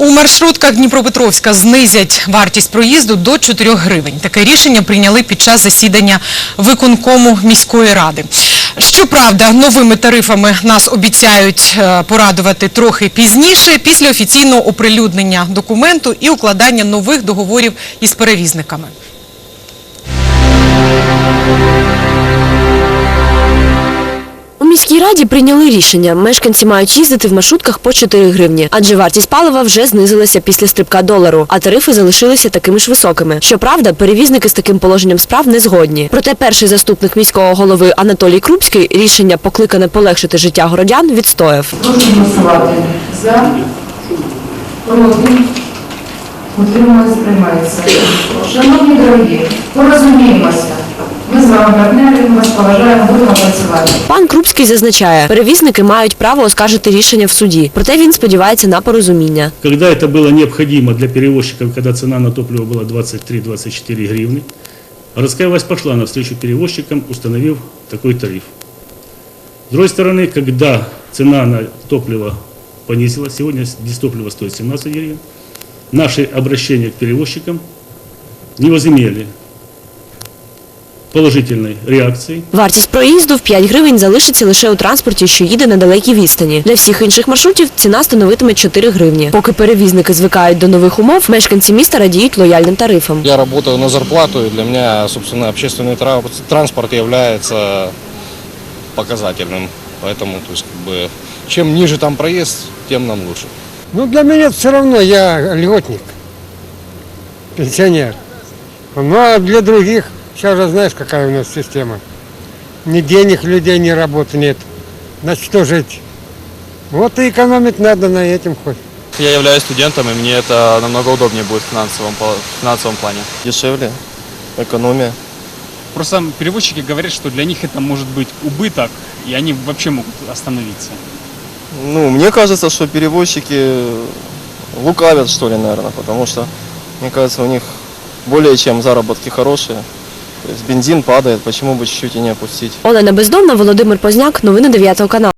У маршрутках Дніпропетровська знизять вартість проїзду до 4 гривень. Таке рішення прийняли під час засідання виконкому міської ради. Щоправда, новими тарифами нас обіцяють е, порадувати трохи пізніше, після офіційного оприлюднення документу і укладання нових договорів із перевізниками. Міській раді прийняли рішення. Мешканці мають їздити в маршрутках по 4 гривні, адже вартість палива вже знизилася після стрибка долару, а тарифи залишилися такими ж високими. Щоправда, перевізники з таким положенням справ не згодні. Проте перший заступник міського голови Анатолій Крупський рішення, покликане полегшити життя городян, відстояв. Прошу голосувати за, проти, утрималось, приймається. Шановні дорогі, порозуміємося. Ми з вами партнери, ми вас поважаємо, будемо працювати. Пан Крупський зазначає, перевізники мають право оскаржити рішення в суді. Проте він сподівається на порозуміння. Когда это было необходимо для перевозчиков, когда цена на топливо была 23-24 гривны, городская власть пошла навстречу перевозчикам, установив такой тариф. С другой стороны, когда цена на топливо понизилась, сегодня дистопливо стоит 17 гривен, наши обращения к перевозчикам не возымели положительной реакции. Вартість проїзду в 5 гривень залишиться лише у транспорті, що їде на далекій відстані. Для всіх інших маршрутів ціна становитиме 4 гривні. Поки перевізники звикають до нових умов, мешканці міста радіють лояльним тарифам. Я работаю на зарплату, и для меня, собственно, общественный тра- транспорт является показательным. Поэтому, то есть, как бы, чем ниже там проезд, тем нам лучше. Ну, для меня все равно я льготник, пенсионер. Ну, а для других, сейчас же знаешь, какая у нас система. Ни денег людей, ни работы нет. Значит, что жить? Вот и экономить надо на этим хоть. Я являюсь студентом, и мне это намного удобнее будет в финансовом, в финансовом плане. Дешевле, экономия. Просто перевозчики говорят, что для них это может быть убыток, и они вообще могут остановиться. Ну, мне кажется, что перевозчики лукавят, что ли, наверное, потому что, мне кажется, у них более чем заработки хорошие. Бензин падает, почему бы чуть-чуть и не опустить. Олена Бездомна, Володимир Позняк, новини 9 каналу.